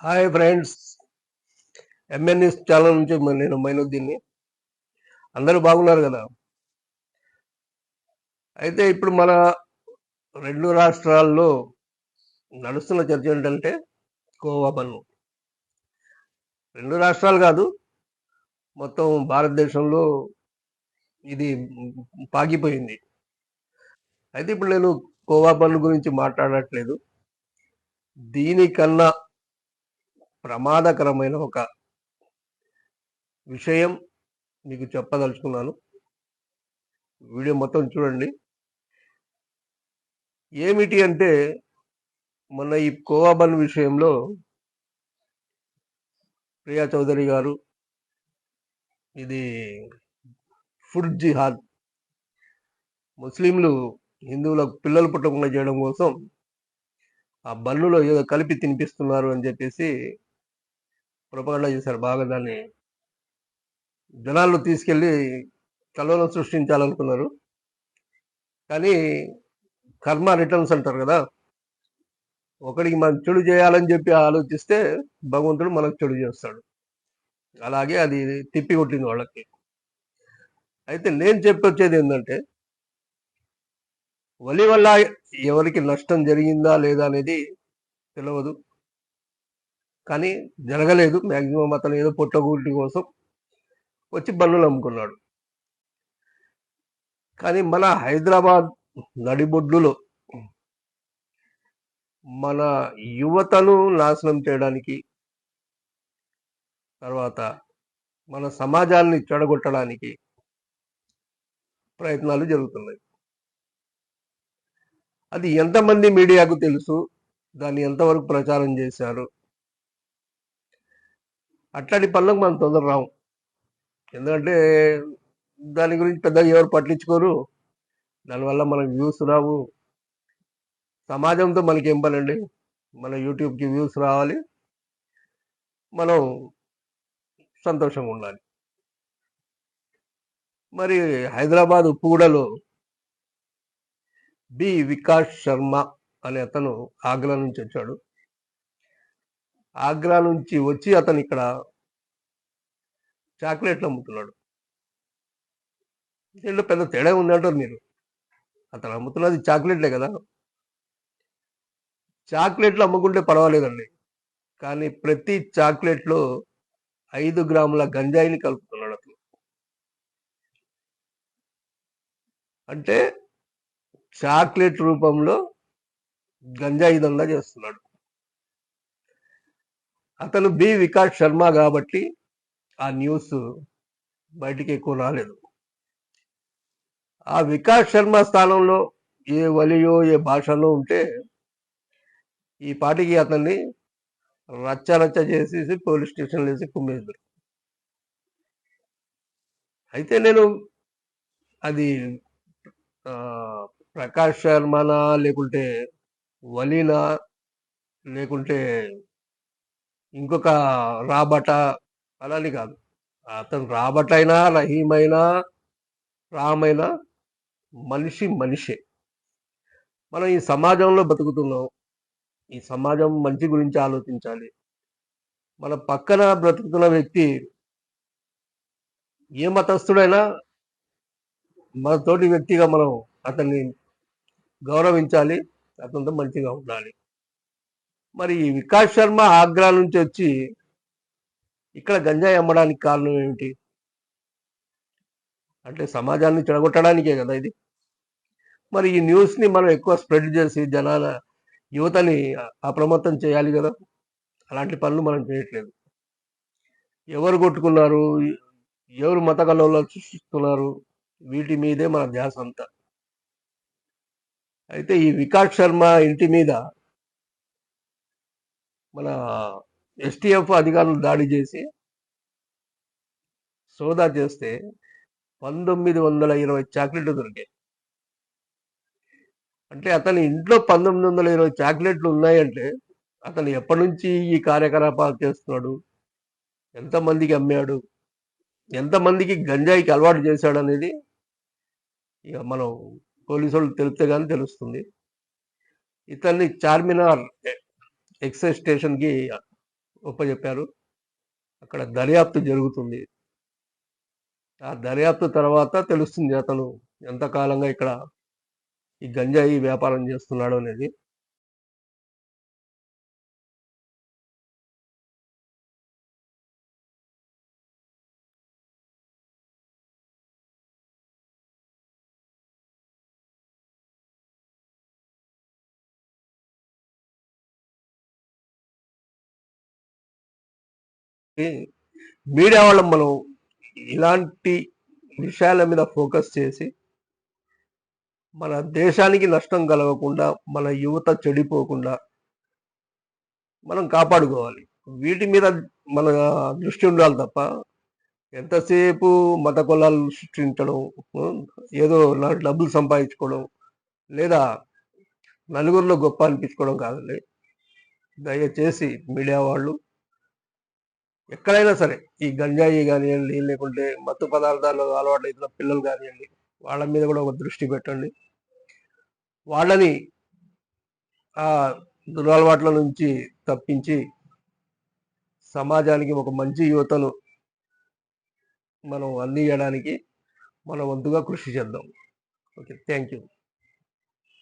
Hi friends MNS channel నుంచి నేను మైనుద్దీన్ని. అందరూ బాగున్నారు కదా? అయితే ఇప్పుడు మన రెండు రాష్ట్రాల్లో నడుస్తున్న చర్చ ఏంటంటే కోవా పన్ను. రెండు రాష్ట్రాలు కాదు మొత్తం భారతదేశంలో ఇది పాకిపోయింది అయితే ఇప్పుడు నేను కోవా పనుల గురించి మాట్లాడట్లేదు. దీనికన్నా ప్రమాదకరమైన ఒక విషయం మీకు చెప్పదలుచుకున్నాను. వీడియో మొత్తం చూడండి. ఏమిటి అంటే మొన్న ఈ కోవాబన్ విషయంలో ప్రియా చౌదరి గారు ఇది ఫుడ్ జిహాద్ ముస్లింలు హిందువులకు పిల్లలు పుట్టకుండా చేయడం కోసం ఆ బల్లులో ఏదో కలిపి తినిపిస్తున్నారు అని చెప్పేసి ప్రొపగండా చేశారు. బాగా దాన్ని జనాల్లో తీసుకెళ్ళి కలవరం సృష్టించాలనుకున్నారు. కానీ కర్మ రిటర్న్స్ అంటారు కదా ఒకడికి మనం చెడు చేయాలని చెప్పి ఆలోచిస్తే భగవంతుడు మనకు చెడు చేస్తాడు. అలాగే అది తిప్పి కొట్టింది వాళ్ళకి. అయితే నేను చెప్పొచ్చేది ఏంటంటే వలి వల్ల ఎవరికి నష్టం జరిగిందా లేదా అనేది తెలియదు కానీ జరగలేదు. మ్యాక్సిమం అతను ఏదో పొట్టగూటి కోసం వచ్చి బన్నులు అమ్ముకున్నాడు కానీ మన హైదరాబాద్ నడిబొడ్డులో మన యువతను నాశనం చేయడానికి తర్వాత మన సమాజాన్ని చెడగొట్టడానికి ప్రయత్నాలు జరుగుతున్నాయి. అది ఎంతమంది మీడియాకు తెలుసు? దాన్ని ఎంతవరకు ప్రచారం చేశారు? అట్లాంటి పనులకు మనం తొందర రాము. ఎందుకంటే దాని గురించి పెద్దగా ఎవరు పట్టించుకోరు. దానివల్ల మనకు వ్యూస్ రావు. సమాజంతో మనకి ఏం పని అండి మన యూట్యూబ్కి వ్యూస్ రావాలి. మనం సంతోషంగా ఉండాలి. మరి హైదరాబాద్ ఉప్పుగూడలో బి. వికాస్ శర్మ అనే అతను ఆగ్రా నుంచి వచ్చాడు. ఆగ్రా నుంచి వచ్చి అతను ఇక్కడ చాక్లెట్లు అమ్ముతున్నాడు. దీంట్లో పెద్ద తేడా ఉంది అంటారు మీరు? అతను అమ్ముతున్నది చాక్లెట్లే కదా. చాక్లెట్లు అమ్ముకుంటే పర్వాలేదండి. కానీ ప్రతి చాక్లెట్లో ఐదు గ్రాముల గంజాయిని కలుపుతున్నాడు అతను. అంటే చాక్లెట్ రూపంలో గంజాయిదంలా చేస్తున్నాడు. అతను బి వికాస్ శర్మ కాబట్టి ఆ న్యూస్ బయటికి ఎక్కువ రాలేదు. ఆ వికాస్ శర్మ స్థానంలో ఏ వలియో ఏ భాషలో ఉంటే ఈ పాటికి అతన్ని రచ్చ రచ్చ చేసేసి పోలీస్ స్టేషన్లో వేసి కుమ్మేశారు. అయితే నేను అది ప్రకాష్ శర్మనా లేకుంటే వలీనా లేకుంటే ఇంకొక రాబట అలాని కాదు. అతను రాబట్ అయినా అయినా రామైనా మనిషి మనిషే. మనం ఈ సమాజంలో బతుకుతున్నాం ఈ సమాజం మంచి గురించి ఆలోచించాలి. మన పక్కన బ్రతుకుతున్న వ్యక్తి ఏ మతస్థుడైనా మనతోటి వ్యక్తిగా మనం అతన్ని గౌరవించాలి అతనితో మంచిగా ఉండాలి. మరి ఈ వికాస్ శర్మ ఆగ్రా నుంచి వచ్చి ఇక్కడ గంజాయి అమ్మడానికి కారణం ఏమిటి? అంటే సమాజాన్ని చెడగొట్టడానికే కదా ఇది. మరి ఈ న్యూస్ని మనం ఎక్కువ స్ప్రెడ్ చేసి జనాల యువతని అప్రమత్తం చేయాలి కదా. అలాంటి పనులు మనం చేయట్లేదు. ఎవరు కొట్టుకున్నారు? ఎవరు మత కలవలు సృష్టిస్తున్నారు? వీటి మీదే మన ధ్యాస అంతా. అయితే ఈ వికాస్ శర్మ ఇంటి మీద మన ఎస్టీఎఫ్ అధికారులు దాడి చేసి సోదా చేస్తే పంతొమ్మిది వందల ఇరవై చాక్లెట్లు దొరికాయి. అంటే అతని ఇంట్లో పంతొమ్మిది వందల ఇరవై చాక్లెట్లు ఉన్నాయంటే అతను ఎప్పటి నుంచి ఈ కార్యకలాపాలు చేస్తున్నాడు? ఎంతమందికి అమ్మాడు? ఎంతమందికి గంజాయికి అలవాటు చేశాడు అనేది ఇక మనం పోలీసు వాళ్ళు తెలిపితే కానీ తెలుస్తుంది. ఇతన్ని చార్మినార్ ఎక్సైజ్ స్టేషన్కి ఒప్పచెప్పారు అక్కడ దర్యాప్తు జరుగుతుంది. ఆ దర్యాప్తు తర్వాత తెలుస్తుంది అతను ఎంతకాలంగా ఇక్కడ ఈ గంజాయి వ్యాపారం చేస్తున్నాడు అనేది. మీడియా వాళ్ళం మనం ఇలాంటి విషయాల మీద ఫోకస్ చేసి మన దేశానికి నష్టం కలగకుండా మన యువత చెడిపోకుండా మనం కాపాడుకోవాలి. వీటి మీద మన దృష్టి ఉండాలి తప్ప ఎంతసేపు మత కులాలు సృష్టించడం ఏదో నా- డబ్బులు సంపాదించుకోవడం లేదా నలుగురిలో గొప్ప అనిపించుకోవడం కాదండి దయచేసి మీడియా వాళ్ళు ఎక్కడైనా సరే ఈ గంజాయి కానివ్వండి లేకుంటే మత్తు పదార్థాలు అలవాటు అవుతున్న పిల్లలు కానివ్వండి వాళ్ళ మీద కూడా ఒక దృష్టి పెట్టండి. వాళ్ళని ఆ దురలవాట్ల నుంచి తప్పించి సమాజానికి ఒక మంచి యువతను మనం అందించడానికి మన వంతుగా కృషి చేద్దాం. Okay thank you.